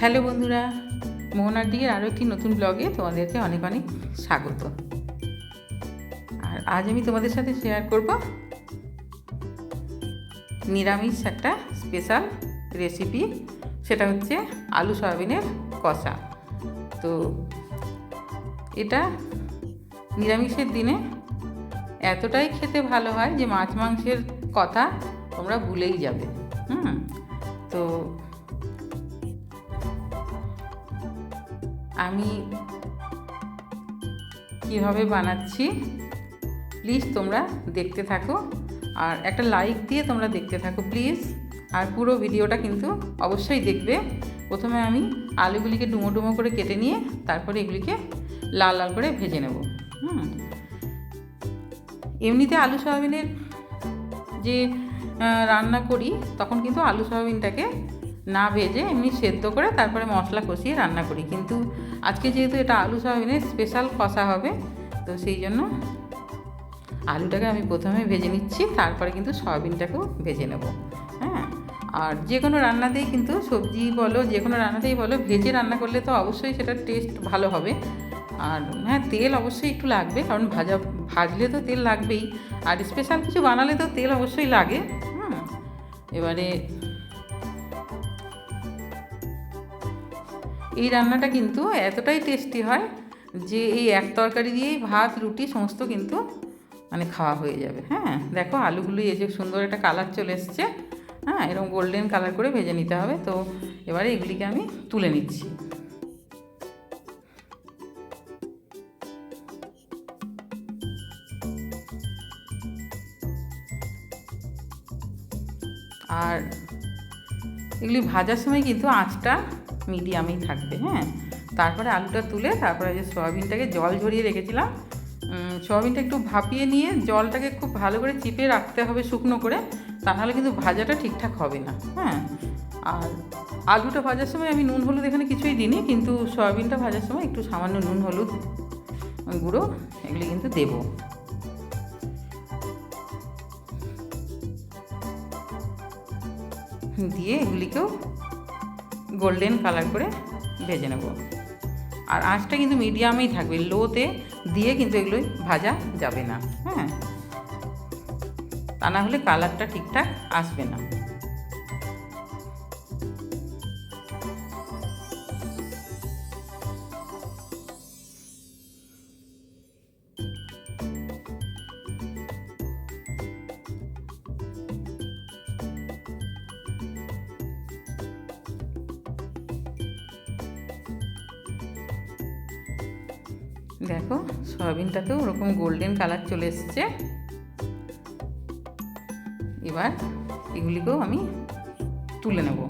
Hello বন্ধুরা মোহনার দিকের আরও একটি নতুন ব্লগে তোমাদেরকে অনেক অনেক স্বাগত। আর আজ আমি তোমাদের সাথে শেয়ার করব নিরামিষ একটা স্পেশাল রেসিপি সেটা হচ্ছে আলু সয়াবিনের কষা। তো এটা নিরামিষের দিনে এতটাই খেতে ভালো হয় যে মাছ মাংসের কথা তোমরা ভুলেই যাবে। হুম, তো আমি কীভাবে বানাচ্ছি? প্লিজ তোমরা দেখতে থাকো। আর একটা লাইক দিয়ে তোমরা দেখতে থাকো প্লিজ আর পুরো ভিডিওটা কিন্তু অবশ্যই দেখবে। প্রথমে আমি আলুগুলিকে ডুমো ডুমো করে কেটে নিয়ে তারপরে এগুলিকে লাল লাল করে ভেজে নেব। হুম। এমনিতে আলু সয়াবিনের যে রান্না করি, তখন কিন্তু আলু সয়াবিনটাকে না ভেজে এমনি সেদ্ধ করে তারপরে মশলা কষিয়ে রান্না করি। কিন্তু আজকে যেহেতু এটা আলু সয়াবিনের স্পেশাল কষা হবে, তো সেই জন্য আলুটাকে আমি প্রথমে ভেজে নিচ্ছি, তারপরে কিন্তু সয়াবিনটাকেও ভেজে নেব। হ্যাঁ? আর যে কোনো রান্নাতেই কিন্তু সবজি বলো, যে কোনো রান্নাতেই বলো, ভেজে রান্না করলে তো অবশ্যই সেটার টেস্ট ভালো হবে। আর হ্যাঁ তেল অবশ্যই একটু লাগবে, কারণ ভাজা, ভাজলে তো তেল লাগবেই। আর স্পেশাল কিছু বানালে তো তেল অবশ্যই লাগে। হুম? এবারে এই রান্নাটা কিন্তু এতটাই টেস্টি হয় যে এই এক তরকারি দিয়েই ভাত, রুটি সমস্ত কিন্তু মানে খাওয়া হয়ে যাবে। হ্যাঁ দেখো আলুগুলো এই যে সুন্দর একটা কালার চলে এসছে। হ্যাঁ এরকম গোল্ডেন কালার করে ভেজে নিতে হবে। তো এবারে এগুলিকে আমি তুলে নিচ্ছি। আর এগুলি ভাজার সময় কিন্তু আঁচটা মিডিয়ামেই থাকবে হ্যাঁ? তারপরে আলুটা তুলে তারপরে যে সয়াবিনটাকে জল ঝরিয়ে রেখেছিলাম সয়াবিনটা একটু ভাপিয়ে নিয়ে জলটাকে খুব ভালো করে চিপে রাখতে হবে শুকনো করে, তাহলে কিন্তু ভাজাটা ঠিকঠাক হবে না হ্যাঁ? আর আলুটা ভাজার সময় আমি নুন হলুদ এখানে কিছুই দিইনি, কিন্তু সয়াবিনটা ভাজার সময় একটু সামান্য নুন হলুদ গুঁড়ো এগুলি কিন্তু দেবো। দিয়ে এগুলিকেও গোল্ডেন কালার করে ভেজে নেব। আর আঁচটা কিন্তু মিডিয়ামেই থাকবে, লোতে দিয়ে কিন্তু এগুলোই ভাজা যাবে না হ্যাঁ? তা না হলে কালারটা ঠিকঠাক আসবে না। দেখো সয়াবিনটাতেও ওরকম গোল্ডেন কালার চলে এসছে। এবার এগুলিকেও আমি তুলে নেব।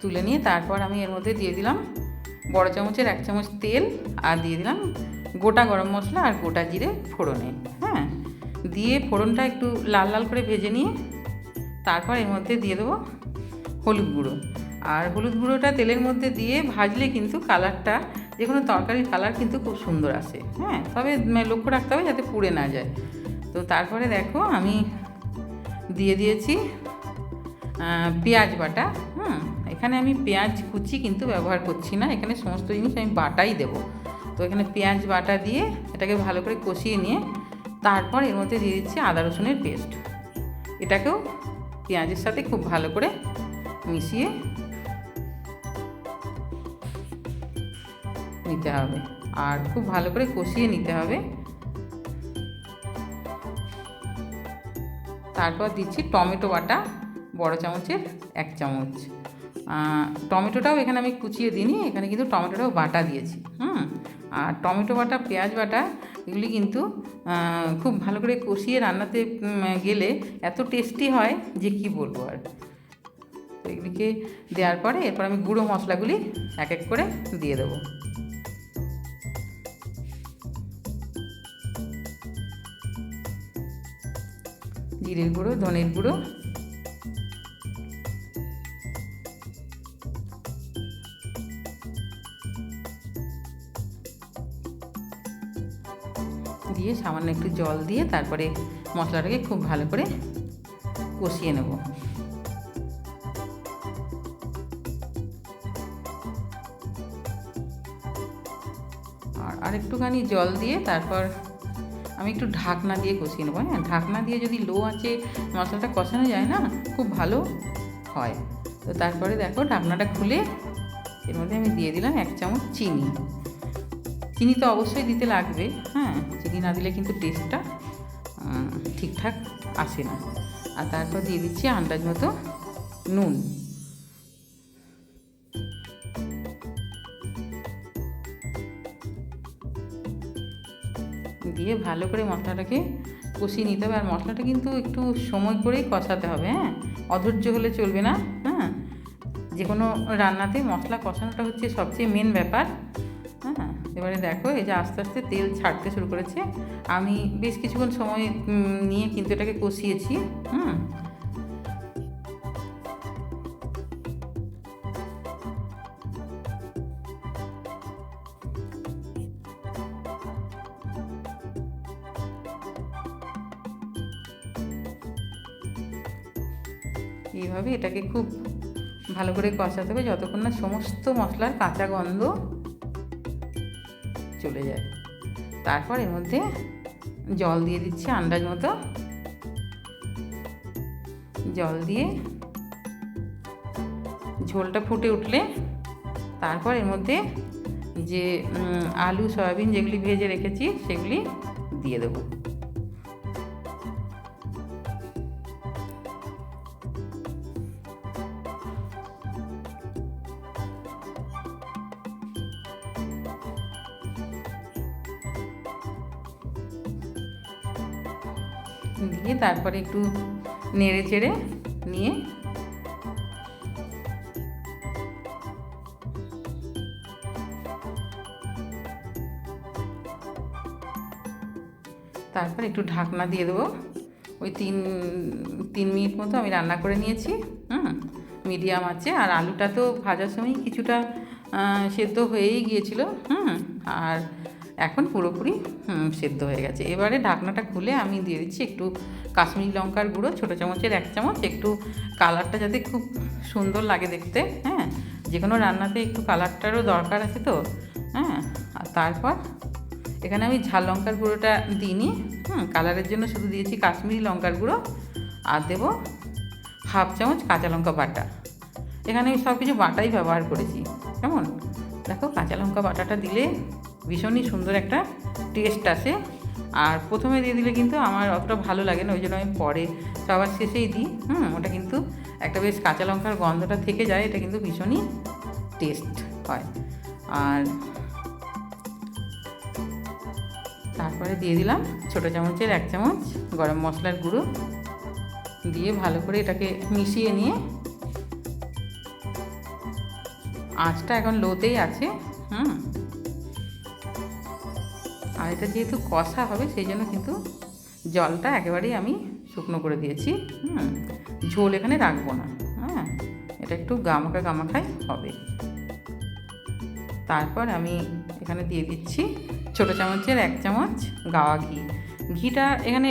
তুলে নিয়ে তারপর আমি এর মধ্যে দিয়ে দিলাম বড় চামচের এক চামচ তেল আর দিয়ে দিলাম গোটা গরম মশলা আর গোটা জিরে ফোড়নে হ্যাঁ? দিয়ে ফোড়নটা একটু লাল লাল করে ভেজে নিয়ে তারপর এর মধ্যে দিয়ে দেবো হলুদ গুঁড়ো। আর হলুদ গুঁড়োটা তেলের মধ্যে দিয়ে ভাজলে কিন্তু কালারটা, যে কোনো তরকারির কালার কিন্তু খুব সুন্দর আসে হ্যাঁ? তবে লক্ষ্য রাখতে হবে যাতে পুড়ে না যায়। তো তারপরে দেখো আমি দিয়ে দিয়েছি পেঁয়াজ বাটা। এখানে আমি পেঁয়াজ কুচি কিন্তু ব্যবহার করছি না। এখানে সমস্ত জিনিস আমি বাটাই দেবো। তো এখানে পেঁয়াজ বাটা দিয়ে এটাকে ভালো করে কষিয়ে নিয়ে তারপর এর মধ্যে দিয়ে দিচ্ছি আদা রসুনের পেস্ট। এটাকেও পেঁয়াজের সাথে খুব ভালো করে মিশিয়ে নিতে হবে। আর খুব ভালো করে কষিয়ে নিতে হবে। তারপর দিচ্ছি টমেটো বাটা, বড় চামচের এক চামচ। টমেটোটাও এখানে আমি কুচিয়ে দিইনি, এখানে কিন্তু টমেটোটাও বাটা দিয়েছি, হুম? আর টমেটো বাটা, পেঁয়াজ বাটা, এগুলি কিন্তু খুব ভালো করে কষিয়ে রান্নাতে গেলে এত টেস্টি হয় যে কি বলব আর। এগুলিকে দেওয়ার পরে এরপর আমি গুঁড়ো মশলাগুলি এক এক করে দিয়ে দেবো। জিরের গুঁড়ো, ধনের গুঁড়ো দিয়ে সামান্য একটু জল দিয়ে তারপরে মশলাটাকে খুব ভালো করে কষিয়ে নেব। আর আরেকটুখানি জল দিয়ে তারপর আমি একটু ঢাকনা দিয়ে কষিয়ে নেব হ্যাঁ? ঢাকনা দিয়ে যদি লো আছে মশলাটা কষানো যায় না, খুব ভালো হয়। তো তারপরে দেখো ঢাকনাটা খুলে এর মধ্যে আমি দিয়ে দিলাম এক চামচ চিনি। চিনি তো অবশ্যই দিতে লাগবে হ্যাঁ চিনি না দিলে কিন্তু টেস্টটা ঠিকঠাক আসে না। আর তারপর দিয়ে দিচ্ছি আন্দাজ মতো নুন। দিয়ে ভালো করে মশলাটাকে কষিয়ে নিতে হবে, আর মশলাটা কিন্তু একটু সময় করেই কষাতে হবে হ্যাঁ। অধৈর্য হলে চলবে না হ্যাঁ। যে কোনো রান্নাতে মশলা কষানোটা হচ্ছে সবচেয়ে মেন ব্যাপার। এবারে দেখো, এই যে আস্তে আস্তে তেল ছাড়তে শুরু করেছে। আমি বেশ কিছুক্ষণ সময় নিয়ে কিন্তু এটাকে কষিয়েছি, হুম। এইভাবে এটাকে খুব ভালো করে কষাতে হবে, যতক্ষণ না সমস্ত মশলার কাঁচা গন্ধ চলে যায় তারপর এর মধ্যে জল দিয়ে দিচ্ছি আন্দাজ মতো। জল দিয়ে ঝোলটা ফুটে উঠলে তারপর এর মধ্যে যে আলু, সয়াবিন যেগুলি ভেজে রেখেছি সেগুলি দিয়ে দেবো। দিয়ে তারপরে একটু নেড়ে চেড়ে নিয়ে তারপর একটু ঢাকনা দিয়ে দেবো। ওই তিন তিন মিনিট মতো আমি রান্না করে নিয়েছি, হুম? মিডিয়াম আছে। আর আলুটা তো ভাজার সময় কিছুটা সেদ্ধ হয়েই গিয়েছিল, হুম? আর এখন পুরোপুরি সেদ্ধ হয়ে গেছে। এবারে ঢাকনাটা খুলে আমি দিয়ে দিচ্ছি একটু কাশ্মীরি লঙ্কার গুঁড়ো, ছোটো চামচের এক চামচ, একটু কালারটা যাতে খুব সুন্দর লাগে দেখতে হ্যাঁ? যে কোনো রান্নাতে একটু কালারটারও দরকার আছে তো হ্যাঁ? আর তারপর এখানে আমি ঝাল লঙ্কার গুঁড়োটা দিইনি, হুম, কালারের জন্য শুধু দিয়েছি কাশ্মীরি লঙ্কার গুঁড়ো আর দেবো হাফ চামচ কাঁচা লঙ্কা বাটা। এখানে আমি সব কিছু বাটাই ব্যবহার করেছি, কেমন? দেখো কাঁচা লঙ্কা বাটাটা দিলে ভীষণই সুন্দর একটা টেস্ট আসে আর প্রথমে দিয়ে দিলে কিন্তু আমার অতটা ভালো লাগে না, ওই জন্য আমি পরে সবার শেষেই দিই। হুম, ওটা কিন্তু একটা বেশ কাঁচা লঙ্কার গন্ধটা থেকে যায়, এটা কিন্তু ভীষণই টেস্ট হয়। আর তারপরে দিয়ে দিলাম ছোটো চামচের এক চামচ গরম মশলার গুঁড়ো। দিয়ে ভালো করে এটাকে মিশিয়ে নিয়ে আঁচটা এখন লোতেই আছে। হুম আর এটা যেহেতু কষা হবে, সেই জন্য কিন্তু জলটা একেবারেই আমি শুকনো করে দিয়েছি। হুম, ঝোল এখানে রাখব না। হ্যাঁ এটা একটু গামাকা গামাখাই হবে। তারপর আমি এখানে দিয়ে দিচ্ছি ছোটো চামচের এক চামচ গাওয়া ঘি। ঘিটা এখানে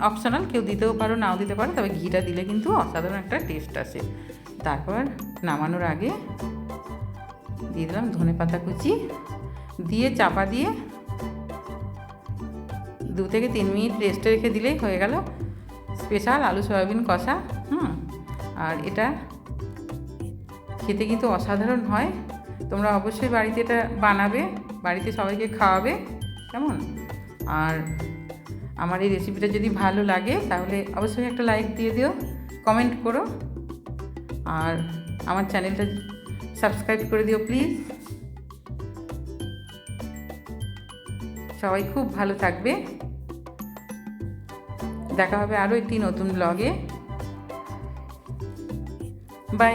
অপশনাল কেউ দিতেও পারো, নাও দিতে পারো, তবে ঘিটা দিলে কিন্তু অসাধারণ একটা টেস্ট আসে। তারপর নামানোর আগে দিয়ে দিলাম ধনে পাতা কুচি। দিয়ে চাপা দিয়ে দু থেকে তিন মিনিট রেস্টে রেখে দিলেই হয়ে গেল। স্পেশাল আলু সয়াবিন কষা, হুম? আর এটা খেতে কিন্তু অসাধারণ হয়। তোমরা অবশ্যই বাড়িতে এটা বানাবে, বাড়িতে সবাইকে খাওয়াবে, কেমন? আর আমার এই রেসিপিটা যদি ভালো লাগে, তাহলে অবশ্যই একটা লাইক দিয়ে দিও কমেন্ট করো। আর আমার চ্যানেলটা সাবস্ক্রাইব করে দিও প্লিজ সবাই খুব ভালো থাকবে। দেখা হবে আরও একটি নতুন ব্লগে বাই